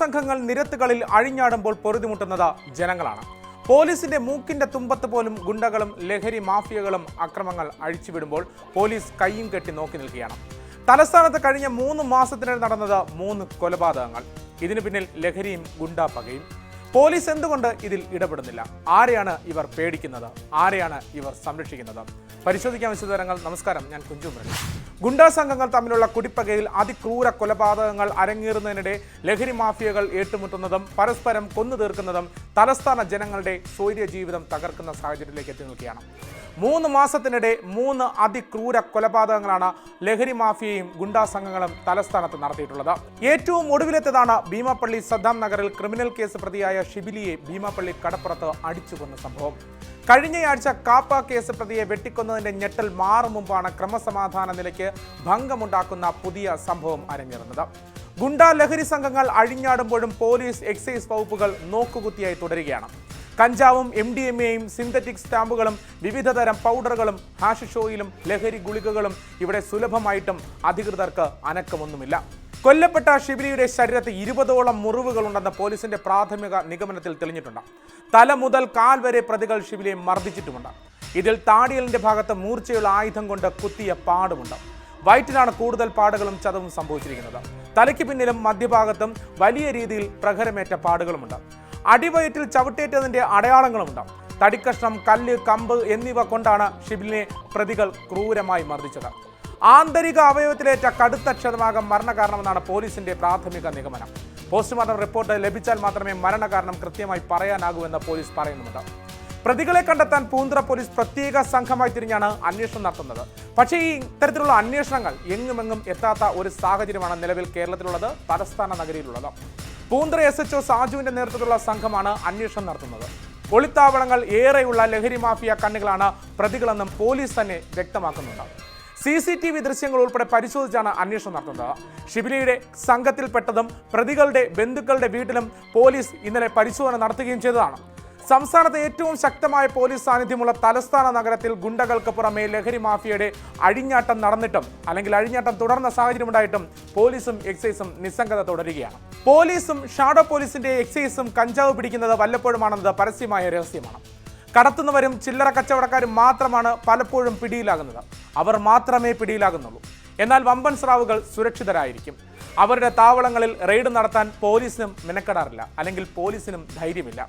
സംഘങ്ങൾ നിരത്തുകളിൽ അഴിഞ്ഞാടുമ്പോൾ പൊറുതിമുട്ടുന്നത് ജനങ്ങളാണ്. പോലീസിന്റെ മൂക്കിന്റെ തുമ്പത്ത് പോലും ഗുണ്ടകളും ലഹരി മാഫിയകളും അക്രമങ്ങൾ അഴിച്ചുവിടുമ്പോൾ പോലീസ് കൈയും കെട്ടി നോക്കി നിൽക്കുകയാണ്. തലസ്ഥാനത്ത് കഴിഞ്ഞ മൂന്ന് മാസത്തിനിടെ നടന്നത് മൂന്ന് കൊലപാതകങ്ങൾ. ഇതിനു പിന്നിൽ ലഹരിയും ഗുണ്ടാപ്പകയും പോലീസ് എന്തുകൊണ്ട് ഇതിൽ ഇടപെടുന്നില്ല? ആരെയാണ് ഇവർ പേടിക്കുന്നത്? ആരെയാണ് ഇവർ സംരക്ഷിക്കുന്നത്? പരിശോധിക്കാൻ വിശദവിവരങ്ങൾ. നമസ്കാരം. ഞാൻ കുഞ്ചു ഗുണ്ടാ സംഘങ്ങൾ തമ്മിലുള്ള കുടിപ്പകയിൽ അതിക്രൂര കൊലപാതകങ്ങൾ അരങ്ങേറുന്നതിനിടെ ലഹരി മാഫിയകൾ ഏറ്റുമുട്ടുന്നതും പരസ്പരം കൊന്നു തീർക്കുന്നതും തലസ്ഥാന ജനങ്ങളുടെ സ്വൈര്യ ജീവിതം തകർക്കുന്ന സാഹചര്യത്തിലേക്ക് എത്തി നിൽക്കുകയാണ്. മൂന്ന് മാസത്തിനിടെ മൂന്ന് അതിക്രൂര കൊലപാതകങ്ങളാണ് ലഹരി മാഫിയയും ഗുണ്ടാ സംഘങ്ങളും തലസ്ഥാനത്ത് നടത്തിയിട്ടുള്ളത്. ഏറ്റവും ഒടുവിലെത്തതാണ് ഭീമാപ്പള്ളി സദ്ദാം നഗറിൽ ക്രിമിനൽ കേസ് പ്രതിയായ ഷിബിലിയെ ഭീമാപ്പള്ളി കടപ്പുറത്ത് അടിച്ചുകൊന്ന സംഭവം. കഴിഞ്ഞയാഴ്ച കാപ്പ കേസ് പ്രതിയെ വെട്ടിക്കൊന്നതിന്റെ ഞെട്ടൽ മാറും മുമ്പാണ് ക്രമസമാധാന നിലയ്ക്ക് ഭംഗമുണ്ടാക്കുന്ന പുതിയ സംഭവം അരങ്ങേറുന്നത്. ഗുണ്ടാ ലഹരി സംഘങ്ങൾ അഴിഞ്ഞാടുമ്പോഴും പോലീസ് എക്സൈസ് വകുപ്പുകൾ നോക്കുകുത്തിയായി തുടരുകയാണ്. കഞ്ചാവും എം ഡി എം എയും സിന്തറ്റിക് സ്റ്റാമ്പുകളും വിവിധതരം പൗഡറുകളും ഹാഷിഷോയിലും ലഹരി ഗുളികകളും ഇവിടെ സുലഭമായിട്ടും അധികൃതർക്ക് അനക്കമൊന്നുമില്ല. കൊല്ലപ്പെട്ട ഷിബിലിയുടെ ശരീരത്ത് ഇരുപതോളം മുറിവുകളുണ്ടെന്ന പോലീസിന്റെ പ്രാഥമിക നിഗമനത്തിൽ തെളിഞ്ഞിട്ടുണ്ട്. തല മുതൽ കാൽ വരെ പ്രതികൾ ഷിബിലിയെ മർദ്ദിച്ചിട്ടുമുണ്ട്. ഇതിൽ താടിയലിന്റെ ഭാഗത്ത് മൂർച്ചയുള്ള ആയുധം കൊണ്ട് കുത്തിയ പാടുമുണ്ട്. വയറ്റിലാണ് കൂടുതൽ പാടുകളും ചതവും സംഭവിച്ചിരിക്കുന്നത്. തലയ്ക്ക് പിന്നിലും മധ്യഭാഗത്തും വലിയ രീതിയിൽ പ്രഹരമേറ്റ പാടുകളുമുണ്ട്. അടിവയറ്റിൽ ചവിട്ടേറ്റതിന്റെ അടയാളങ്ങളുമുണ്ട്. തടിക്കഷ്ണം കല്ല് കമ്പ് എന്നിവ കൊണ്ടാണ് ഷിബിലിനെ പ്രതികൾ ക്രൂരമായി മർദ്ദിച്ചത്. ആന്തരിക അവയവത്തിലേറ്റ കടുത്ത ക്ഷതമാകം മരണകാരണമെന്നാണ് പോലീസിന്റെ പ്രാഥമിക നിഗമനം. പോസ്റ്റ്മോർട്ടം റിപ്പോർട്ട് ലഭിച്ചാൽ മാത്രമേ മരണകാരണം കൃത്യമായി പറയാനാകൂ എന്ന് പോലീസ് പറയുന്നുണ്ട്. പ്രതികളെ കണ്ടെത്താൻ പൂന്തറ പോലീസ് പ്രത്യേക സംഘമായി തിരിഞ്ഞാണ് അന്വേഷണം നടത്തുന്നത്. പക്ഷേ ഈ ഇത്തരത്തിലുള്ള അന്വേഷണങ്ങൾ എങ്ങുമെങ്ങും എത്താത്ത ഒരു സാഹചര്യമാണ് നിലവിൽ കേരളത്തിലുള്ളത് തലസ്ഥാന നഗരിയിലുള്ളത്. പൂന്തറ എസ് എച്ച് സാജുവിന്റെ നേതൃത്വത്തിലുള്ള സംഘമാണ് അന്വേഷണം നടത്തുന്നത്. ഒളിത്താവളങ്ങൾ ഏറെയുള്ള ലഹരി മാഫിയ കണ്ണുകളാണ് പ്രതികളെന്നും പോലീസ് തന്നെ വ്യക്തമാക്കുന്നുണ്ട്. സി സി ടി വി ദൃശ്യങ്ങൾ ഉൾപ്പെടെ പരിശോധിച്ചാണ് അന്വേഷണം നടത്തുന്നത്. ഷിബിലിയുടെ സംഘത്തിൽപ്പെട്ടതും പ്രതികളുടെ ബന്ധുക്കളുടെ വീട്ടിലും പോലീസ് ഇന്നലെ പരിശോധന നടത്തുകയും ചെയ്തതാണ്. സംസ്ഥാനത്ത് ഏറ്റവും ശക്തമായ പോലീസ് സാന്നിധ്യമുള്ള തലസ്ഥാന നഗരത്തിൽ ഗുണ്ടകൾക്ക് പുറമെ ലഹരി മാഫിയയുടെ അഴിഞ്ഞാട്ടം നടന്നിട്ടും അല്ലെങ്കിൽ അഴിഞ്ഞാട്ടം തുടർന്ന സാഹചര്യമുണ്ടായിട്ടും പോലീസും എക്സൈസും നിസ്സംഗത തുടരുകയാണ്. പോലീസും ഷാഡോ പോലീസിന്റെ എക്സൈസും കഞ്ചാവ് പിടിക്കുന്നത് വല്ലപ്പോഴുമാണെന്നത് പരസ്യമായ രഹസ്യമാണ്. കടത്തുന്നവരും ചില്ലറ കച്ചവടക്കാരും മാത്രമാണ് പലപ്പോഴും പിടിയിലാകുന്നത്. അവർ മാത്രമേ പിടിയിലാകുന്നുള്ളൂ. എന്നാൽ വമ്പൻ സ്രാവുകൾ സുരക്ഷിതരായിരിക്കും. അവരുടെ താവളങ്ങളിൽ റെയ്ഡ് നടത്താൻ പോലീസിനും മെനക്കെടാറില്ല. അല്ലെങ്കിൽ പോലീസിനും ധൈര്യമില്ല.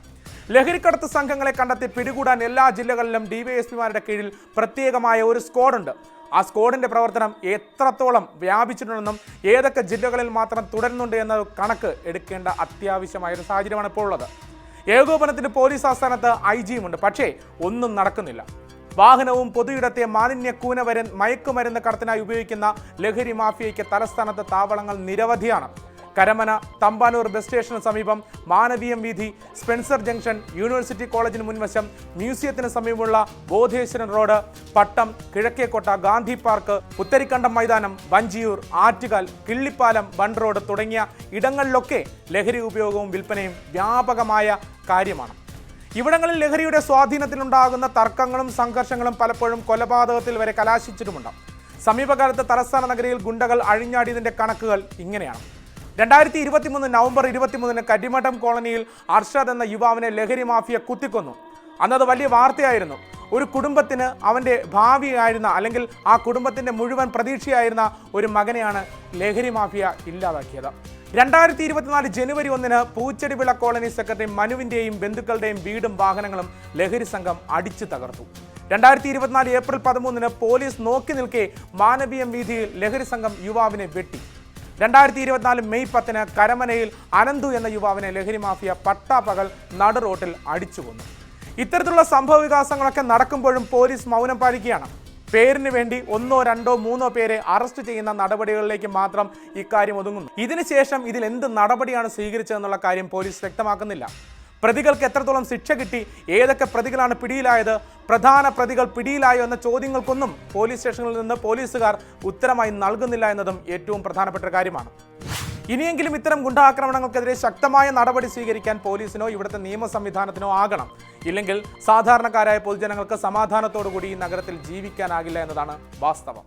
ലഹരിക്കടത്ത് സംഘങ്ങളെ കണ്ടെത്തി പിടികൂടാൻ എല്ലാ ജില്ലകളിലും ഡിവൈഎസ്പിമാരുടെ കീഴിൽ പ്രത്യേകമായ ഒരു സ്ക്വാഡുണ്ട് ആ സ്ക്വാഡിന്റെ പ്രവർത്തനം എത്രത്തോളം വ്യാപിച്ചിട്ടുണ്ടെന്നും ഏതൊക്കെ ജില്ലകളിൽ മാത്രം തുടരുന്നുണ്ട് എന്ന കണക്ക് എടുക്കേണ്ട അത്യാവശ്യമായ ഒരു സാഹചര്യമാണ് ഇപ്പോൾ ഉള്ളത്. ഏകോപനത്തിന് പോലീസ് ആസ്ഥാനത്ത് ഐ ജിയുമുണ്ട് പക്ഷേ ഒന്നും നടക്കുന്നില്ല. വാഹനവും പൊതുയിടത്തെ മാലിന്യ കൂനവരൻ മയക്കുമരുന്ന് കടത്തിനായി ഉപയോഗിക്കുന്ന ലഹരി മാഫിയയ്ക്ക് തലസ്ഥാനത്ത് താവളങ്ങൾ നിരവധിയാണ്. കരമന തമ്പാനൂർ ബസ് സ്റ്റേഷന് സമീപം Manaveeyam Veedhi Spencer junction university കോളേജിന് മുൻവശം മ്യൂസിയത്തിന് സമീപമുള്ള ബോധേശ്വരൻ റോഡ് പട്ടം കിഴക്കേക്കോട്ട ഗാന്ധി പാർക്ക് പുത്തരിക്കണ്ടം മൈതാനം വഞ്ചിയൂർ ആറ്റുകാൽ കിള്ളിപ്പാലം ബൺ റോഡ് തുടങ്ങിയ ഇടങ്ങളിലൊക്കെ ലഹരി ഉപയോഗവും വിൽപ്പനയും വ്യാപകമായ കാര്യമാണ്. ഇവിടങ്ങളിൽ ലഹരിയുടെ സ്വാധീനത്തിലുണ്ടാകുന്ന തർക്കങ്ങളും സംഘർഷങ്ങളും പലപ്പോഴും കൊലപാതകത്തിൽ വരെ കലാശിച്ചിട്ടുമുണ്ട്. സമീപകാലത്ത് തലസ്ഥാന നഗരിയിൽ ഗുണ്ടകൾ അഴിഞ്ഞാടിയതിന്റെ കണക്കുകൾ ഇങ്ങനെയാണ്. രണ്ടായിരത്തി ഇരുപത്തിമൂന്ന് നവംബർ ഇരുപത്തിമൂന്നിന് കരിമഠം കോളനിയിൽ അർഷദ് എന്ന യുവാവിനെ ലഹരി മാഫിയ കുത്തിക്കൊന്നു. അന്നത് വലിയ വാർത്തയായിരുന്നു. ഒരു കുടുംബത്തിന് അവന്റെ ഭാവിയായിരുന്ന അല്ലെങ്കിൽ ആ കുടുംബത്തിന്റെ മുഴുവൻ പ്രതീക്ഷയായിരുന്ന ഒരു മകനെയാണ് ലഹരി മാഫിയ ഇല്ലാതാക്കിയത്. രണ്ടായിരത്തി ഇരുപത്തിനാല് ജനുവരി ഒന്നിന് പൂച്ചെടിവിള കോളനി സെക്രട്ടറി മനുവിന്റെയും ബന്ധുക്കളുടെയും വീടും വാഹനങ്ങളും ലഹരി സംഘം അടിച്ചു തകർത്തു. രണ്ടായിരത്തി ഇരുപത്തിനാല് ഏപ്രിൽ പതിമൂന്നിന് പോലീസ് നോക്കി നിൽക്കെ മാനവീയം വീതിയിൽ ലഹരി സംഘം യുവാവിനെ വെട്ടി. രണ്ടായിരത്തി ഇരുപത്തിനാല് മെയ് പത്തിന് കരമനയിൽ അനന്തു എന്ന യുവാവിനെ ലഹരി മാഫിയ പട്ടാപ്പകൽ പകൽ റോട്ടിൽ അടിച്ചു കൊന്നു. ഇത്തരത്തിലുള്ള സംഭവ വികാസങ്ങളൊക്കെ നടക്കുമ്പോഴും പോലീസ് മൗനം പാലിക്കുകയാണ്. പേരിന് വേണ്ടി ഒന്നോ രണ്ടോ മൂന്നോ പേരെ അറസ്റ്റ് ചെയ്യുന്ന നടപടികളിലേക്ക് മാത്രം ഇക്കാര്യം ഒതുങ്ങുന്നു. ഇതിനുശേഷം ഇതിൽ എന്ത് നടപടിയാണ് സ്വീകരിച്ചതെന്നുള്ള കാര്യം പോലീസ് വ്യക്തമാക്കുന്നില്ല. പ്രതികൾക്ക് എത്രത്തോളം ശിക്ഷ കിട്ടി ഏതൊക്കെ പ്രതികളാണ് പിടിയിലായത് പ്രധാന പ്രതികൾ പിടിയിലായോ എന്ന ചോദ്യങ്ങൾക്കൊന്നും പോലീസ് സ്റ്റേഷനിൽ നിന്ന് പോലീസുകാർ ഉത്തരമായി നൽകുന്നില്ല എന്നതും ഏറ്റവും പ്രധാനപ്പെട്ട കാര്യമാണ്. ഇനിയെങ്കിലും ഇത്തരം ഗുണ്ടാക്രമണങ്ങൾക്കെതിരെ ശക്തമായ നടപടി സ്വീകരിക്കാൻ പോലീസിനോ ഇവിടുത്തെ നിയമ സംവിധാനത്തിനോ ആകണം. ഇല്ലെങ്കിൽ സാധാരണക്കാരായ പൊതുജനങ്ങൾക്ക് സമാധാനത്തോടു കൂടി ഈ നഗരത്തിൽ ജീവിക്കാനാകില്ല എന്നതാണ് വാസ്തവം.